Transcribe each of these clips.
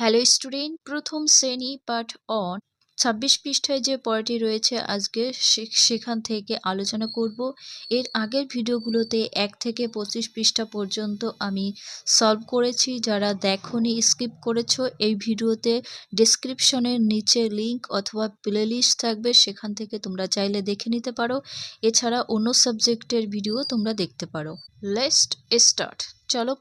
Hello student প্রথম শ্রেণি পাঠ অন ছাব্বিশ পৃষ্ঠায় যে পড়াটি রয়েছে, আজকে সেখান থেকে আলোচনা করব। এর আগের ভিডিওগুলোতে এক থেকে পঁচিশ পৃষ্ঠা পর্যন্ত আমি সলভ করেছি। যারা দেখনি স্কিপ করেছ, এই ভিডিওতে ডেসক্রিপশনের নিচে লিংক অথবা প্লেলিস্ট থাকবে। সেখান থেকে তোমরা চাইলে দেখে নিতে পারো। এছাড়া অন্য সাবজেক্টের ভিডিও তোমরা দেখতে পারো। লেস্ট স্টার্ট চলো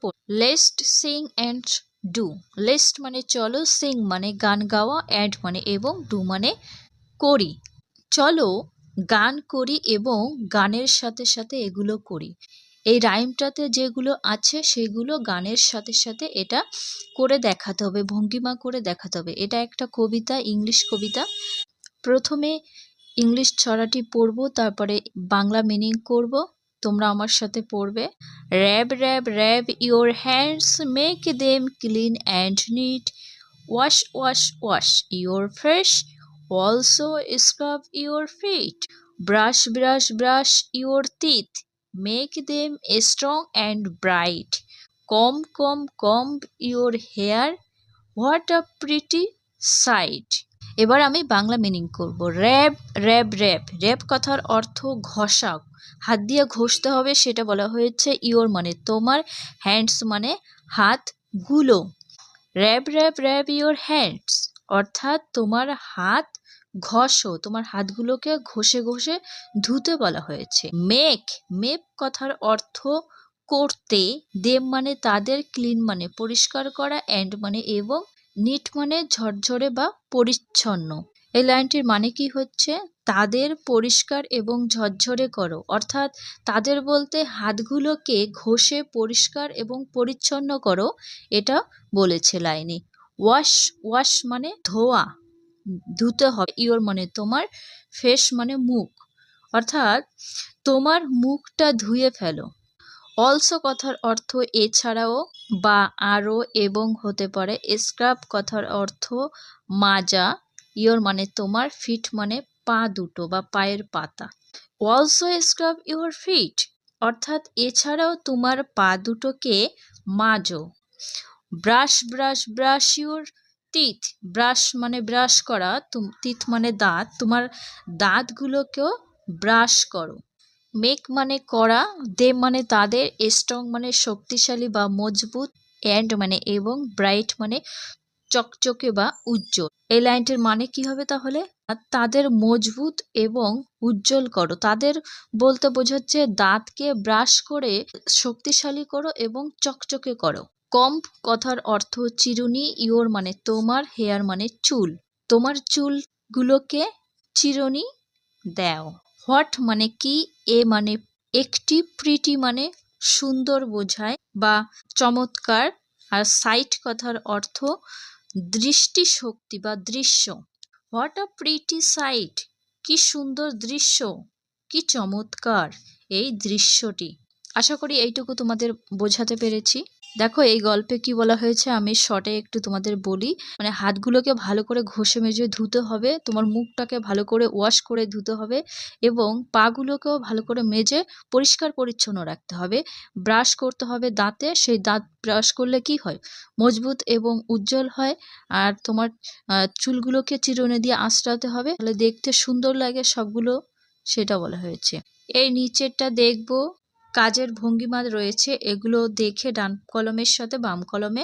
লেস্ট সিং অ্যান্ড ডু। লিস্ট মানে চলো, সিং মানে গান গাওয়া, অ্যাড মানে এবং ডু মানে করি। চলো, গান করি এবং গানের সাথে সাথে এগুলো করি। এই রাইমটাতে যেগুলো আছে, সেগুলো গানের সাথে সাথে এটা করে দেখাতে হবে, ভঙ্গিমা করে দেখাতে হবে। এটা একটা কবিতা, ইংলিশ কবিতা। প্রথমে ইংলিশ ছড়াটি পড়ব, তারপরে বাংলা মিনিং করব। তোমরা আমার সাথে পড়বে। Rub rub rub, your hands make them clean and neat. Wash wash wash your fresh. Also scrub your feet. Brush brush brush your teeth. Make them strong and bright. Comb comb comb your hair. What a pretty sight. এবার আমি Bangla meaning করব। Rub rub rub. RAB কথার অর্থ ঘষা হাত দিয়ে ঘষতে হবে, সেটা বলা হয়েছে ইওর মানে তোমার, হ্যান্ডস মানে হাতগুলো rub rub rub your hands. অর্থাৎ তোমার হাত ঘষো, তোমার হাতগুলোকে ঘষে ঘষে ধুতে বলা হয়েছে। মেক, মেপ কথার অর্থ করতে দেম মানে তাদের, ক্লিন মানে পরিষ্কার করা, অ্যান্ড মানে এবং নিট মানে ঝরঝরে বা পরিচ্ছন্ন। এই লাইনটির মানে কি হচ্ছে? তাদের পরিষ্কার এবং ঝরঝরে করো। অর্থাৎ তাদের বলতে হাতগুলোকে ঘষে পরিষ্কার এবং পরিচ্ছন্ন করো, এটা বলেছে লাইনে। ওয়াশ ওয়াশ মানে ধোয়া, ধুতে হবে। ইওর মানে তোমার, ফেস মানে মুখ। অর্থাৎ তোমার মুখটা ধুয়ে ফেলো। অলসো কথার অর্থ এছাড়াও বা আরও এবং হতে পারে। স্ক্রাব কথার অর্থ মাজা ইওর মানে তোমার, ফিট মানে পা দুটো বা পায়ের পাতা। অলসো স্ক্রাব ইওর ফিট, অর্থাৎ এছাড়াও তোমার পা দুটোকে মাজো। Brush brush brush your teeth, brush মানে ব্রাশ করা টিথ মানে দাঁত। তোমার দাঁতগুলোকেও ব্রাশ করো। মেক মানে করা দে মানে তাদের, স্ট্রং মানে শক্তিশালী বা মজবুত, অ্যান্ড মানে এবং ব্রাইট মানে চকচকে বা উজ্জ্বল। এই লাইনটির মানে কি হবে তাহলে? তাদের মজবুত এবং উজ্জ্বল করো। তাদের বলতে বোঝাচ্ছে দাঁতকে ব্রাশ করে শক্তিশালী করো এবং চকচকে করো। কম্প কথার অর্থ চিরুনি ইওর মানে তোমার, হেয়ার মানে চুল। তোমার চুলগুলোকে চিরুনি দাও। হোয়াট মানে কি, এ মানে একটি প্রিটি মানে সুন্দর বোঝায় বা চমৎকার। আর সাইট কথার অর্থ দৃষ্টিশক্তি বা দৃশ্য। হোয়াট আ প্রিটি সাইট, কি সুন্দর দৃশ্য, কি চমৎকার এই দৃশ্যটি। আশা করি এইটুকু তোমাদের বোঝাতে পেরেছি। দেখো, এই গল্পে কি বলা হয়েছে? আমি শর্টে একটু তোমাদের বলি। মানে হাতগুলোকে ভালো করে ঘষে মেজে ধুতে হবে, তোমার মুখটাকে ভালো করে ওয়াশ করে ধুতে হবে এবং পাগুলোকেও ভালো করে মেজে পরিষ্কার পরিচ্ছন্ন রাখতে হবে। ব্রাশ করতে হবে দাঁতে, সেই দাঁত ব্রাশ করলে কি হয়? মজবুত এবং উজ্জ্বল হয় আর তোমার চুলগুলোকে চিরুনি দিয়ে আঁচড়াতে হবে। তাহলে দেখতে সুন্দর লাগে সবগুলো, সেটা বলা হয়েছে। এই নিচেরটা দেখব। কাজের ভঙ্গিমা রয়েছে, এগুলো দেখে ডান কলমের সাথে বাম কলমে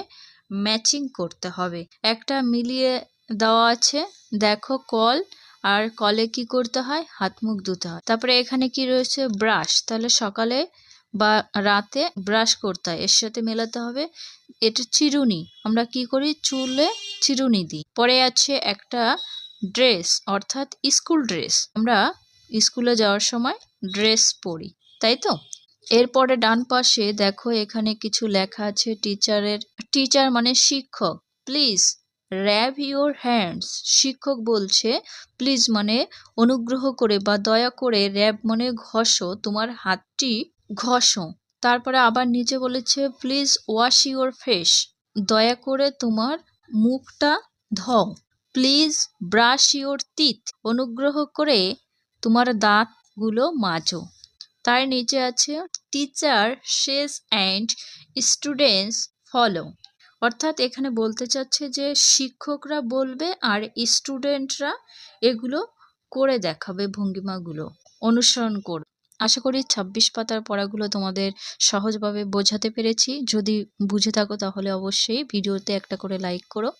ম্যাচিং করতে হবে। একটা মিলিয়ে দেওয়া আছে, দেখো কল, আর কলে কি করতে হয়? হাত মুখ ধুতে হয়। তারপরে এখানে কি রয়েছে? ব্রাশ। তাহলে সকালে বা রাতে ব্রাশ করতে হয়, এর সাথে মেলাতে হবে। এটা চিরুনি। আমরা কি করি? চুলে চিরুনি দিই। পরে আছে একটা ড্রেস, অর্থাৎ স্কুল ড্রেস। আমরা স্কুলে যাওয়ার সময় ড্রেস পরি। তাই তো? এরপরে ডান পাশে দেখো, এখানে কিছু লেখা আছে টিচারের, টিচার মানে শিক্ষক। Please rub your hands. শিক্ষক বলছে, প্লিজ মানে অনুগ্রহ করে বা দয়া করে র্যাব মানে ঘষো, তোমার হাতটি ঘষো। তারপরে আবার নিচে বলেছে, প্লিজ ওয়াশ ইউর ফেস। দয়া করে তোমার মুখটা ধও। Please brush your teeth. অনুগ্রহ করে তোমার দাঁতগুলো মাজো। তার নিচে আছে টিচার শেষ অ্যান্ড স্টুডেন্টস ফলো অর্থাৎ এখানে বলতে চাচ্ছে যে শিক্ষকরা বলবে আর স্টুডেন্টরা এগুলো করে দেখাবে ভঙ্গিমাগুলো, অনুসরণ করবে আশা করি ছাব্বিশ পাতার পড়াগুলো তোমাদের সহজভাবে বোঝাতে পেরেছি। যদি বুঝে থাকো তাহলে অবশ্যই ভিডিওতে একটা করে লাইক করো।